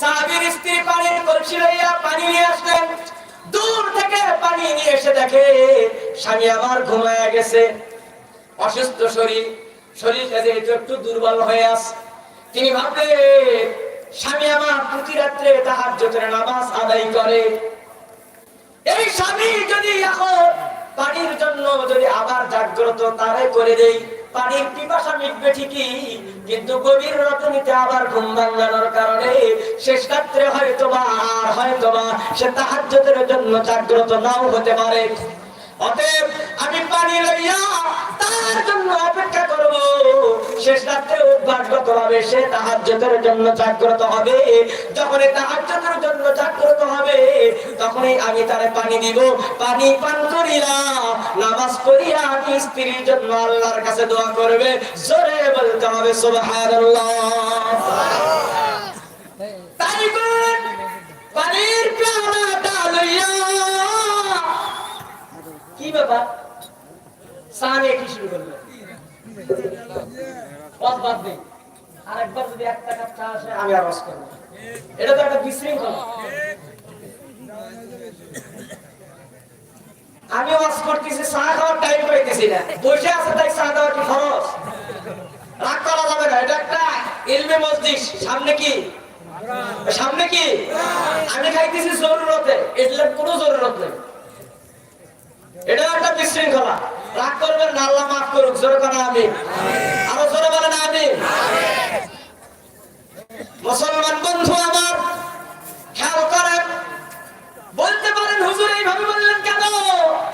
সাহাবীর স্ত্রী পানির কলসি লইয়া পানি নিয়ে আসলেন। দূর থেকে পানি নিয়ে এসে দেখে, স্বামী আমার ঘুমায় গেছে। অসুস্থ শরীর, শরীরটা যেহেতু একটু দুর্বল হয়ে আছে। তিনি ভাবলেন, স্বামী আমার প্রতি রাত্রে তাহার জোটের নামাজ আদায় করে। এই স্বামী যদি এখন পানির জন্য যদি আবার জাগ্রত তারে করে দেই, পানির পিপাসা মিটবে ঠিকই কিন্তু গভীর রতনীতে আবার ঘুম ভাঙানোর কারণে শেষ রাত্রে হয়তো বা আর হয়তো বা সে তাহাজ্জুদের জন্য জাগ্রত নাও হতে পারে। অতএব আমি পানি লইয়া তার জন্য অপেক্ষা করব। শেষ রাত্রে হবে সে তাহাজ্জুদের জন্য জাগ্রত হবে। যখন তাহাজ্জুদের জন্য জাগ্রত হবে তখনই আমি তারে পানি দিব। পানি পান করিয়া নামাজ পড়িয়া আমি স্ত্রীর জন্য আল্লাহর কাছে দোয়া করবে। জোরে বলতে হবে, সুবহানাল্লাহ। যদি চা আসে, আমি আওয়াজ করব। এটা তো একটা বিশৃঙ্খলা। আমি ওয়াজ করতেছি, চা খাওয়ার টাইম পাইতেছি না। বসে আছে তাই চা দেওয়া কি খরচ? রাগ করা যাবে না, এটা একটা ইলমে মসজিদ সামনে কি? সামনে কি? আমি খাইতেছি জরুরতে এগুলোর কোনো জরুরত নেই। এটা একটা বিশৃঙ্খলা। রাগ করবেন না, আল্লাহ মাফ করুক, জোরে করা আমি আরও জোরে বলেন আমি মুসলমান বন্ধু আমার খেয়াল করেন বলতে পারেন হুজুর এইভাবে বললেন কেন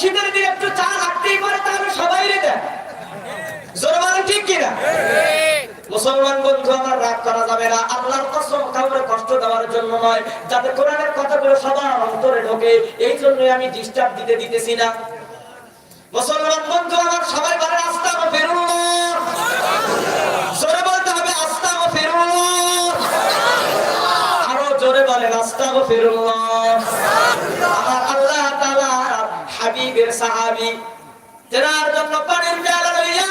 শীতের দিনে একটু চা রাখতেই পারে তাহলে সবাই রে দেন জোরে বলেন ঠিক কিনা মুসলমান বন্ধু, আমার রাগ করা যাবে না। আল্লাহর কসম, কাউকে কষ্ট দেওয়ার জন্য নয়। যাতে কোরআনের কথাগুলো সবার অন্তরে ঢোকে, এই জন্যই আমি ডিস্টার্ব দিতে দিতেছি না। মুসলমান বন্ধু, আমার সবাই বলে আস্তা ও ফেরুল্লাহ জোরে বলতে হবে আস্তা ও ফেরুল্লাহ আরও জোরে বলেন আস্তা ও ফেরুল্লাহ আমার আল্লাহ তাআলা হাবিবের সাহাবী, তেনার জন্য পানির পেয়ালা লইয়া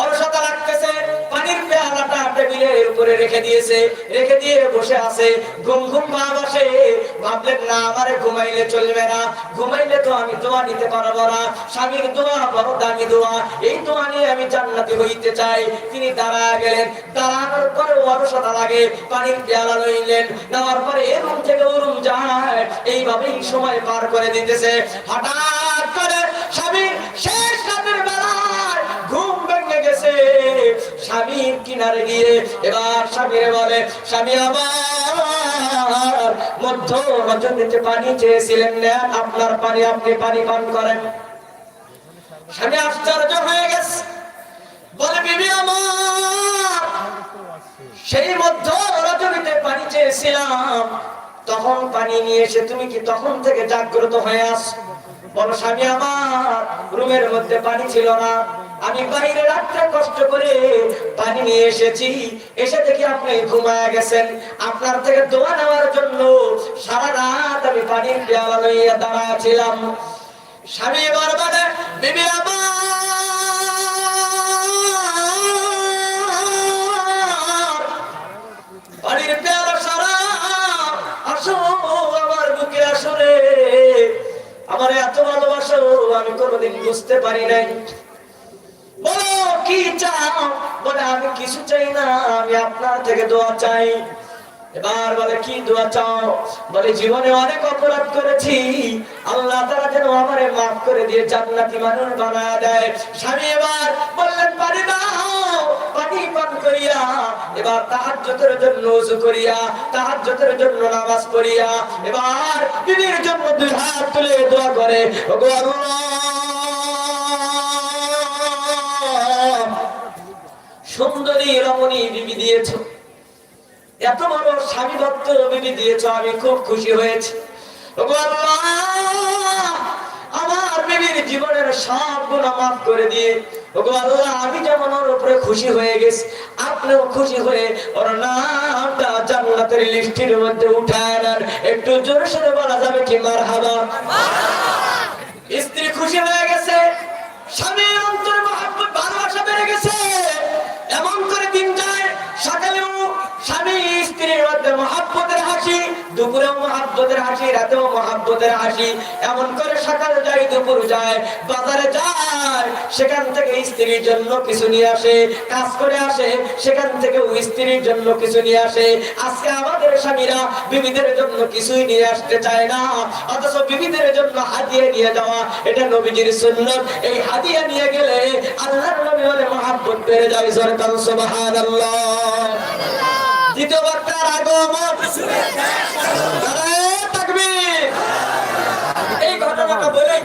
অলসতা লাগতেছে, পানির পেয়ালাটা টেবিলের উপরে রেখে দিয়েছে, রেখে দিয়ে বসে আছে। ঘুম ঘুম ভাব আসে ভাবলেন, না, আমারে ঘুমাইলে চলবে না। ঘুমাইলে তো আমি দোয়া নিতে পারব না। স্বামীর দোয়া বড় দামি দোয়া। এই দোয়া নিয়ে আমি জান্নাতি হইতে চাই। তিনি দাঁড়া গেলেন। দাঁড়ানোর পরে অলসতা লাগে, পানির পেয়ালা লইলেন। নেওয়ার পরে এ রুম থেকে ও রুম যায়। এইভাবেই সময় পার করে দিতেছে। হঠাৎ করে স্বামীর স্বামীর কিনারে গিয়ে এবার স্বামীরে বলে, স্বামী আমার, মধ্য রজনীতে পানি চেয়েছিলেন না, আপনার পানি আপনি পানি পান করেন। স্বামী আশ্চর্য হয়ে গেছে। বলে, বিবি আমার, সেই মধ্য রজনীতে পানি চেয়েছিলাম। তখন পানি নিয়ে এসে তুমি কি তখন থেকে জাগ্রত হয়ে আস বলো, স্বামী আমার, রুমের মধ্যে পানি ছিল না। আমি বাইরে রাত্রে কষ্ট করে পানি নিয়ে এসেছি। এসে দেখি আপনি ঘুমায় গেছেন। আপনার থেকে দোয়া নেওয়ার জন্য সারা রাত আমি পানির পেয়ালা লইয়া দাঁড়া ছিলাম। স্বামী এবার বলে, বিবি পানির পেয়ালা সারা, আসো আমার বুকে আসো রে। আমার এত ভালোবাসো আমি কোনোদিন বুঝতে পারি নাই। বলো, কি চাও? বলে, আমি কিছু চাই না, আমি আপনার থেকে দোয়া চাই। এবার বলে, কি দোয়া চাও? বলে, জীবনে অনেক অপরাধ করেছি। আল্লাহ তারা যেন আমারে মাফ করে দিয়ে জান্নাতি মানুষ বানায় দেয়। স্বামী এবার বললেন, পানি দাও, পানি পান করিয়া, এবার তাহাজ্জুদের জন্য ওযু করিয়া, তাহাজ্জুদের জন্য নামাজ পড়িয়া, এবার বিবির জন্য দুই হাত তুলে দোয়া করে। ওগো সুন্দরী রমণী বিবি দিয়েছ। এত বড় স্বামী ভক্ত বিবি দিয়েছ, আমি খুব খুশি হয়েছি। আমার বিবির জীবনের সব গুণা মাফ করে দিয়ে আমি যেমন ওর উপরে খুশি হয়ে গেছি, আপনিও খুশি হয়ে ওর নামটা জান্নাতের লিস্টের মধ্যে উঠায় নেন। একটু জোরে সোরে বলা যাবে কি মার হাবা দুপুরেও মহাব্বতের হাসি, রাতেও মহাব্বতের হাসি। এমন করে সকালে যায়, দুপুর যায়, বাজারে যায়, সেখান থেকে স্ত্রীর জন্য কিছু নিয়ে আসে, কাজ করে আসে, সেখান থেকে স্ত্রীর জন্য কিছু নিয়ে আসে। আজকে আমাদের স্বামীরা বিবিদের জন্য কিছুই নিয়ে আসতে চায় না, অথচ বিবিদের জন্য হাতিয়ে নিয়ে যাওয়া, এটা নবীজির সুন্নত। এই হাদিয়া নিয়ে গেলে আল্লাহর নবী বলে মহাব্বত বেড়ে যায় সরকার সুবহানাল্লাহ। দ্বিতীয়বার তার আগমন এই ঘটনাটা বলে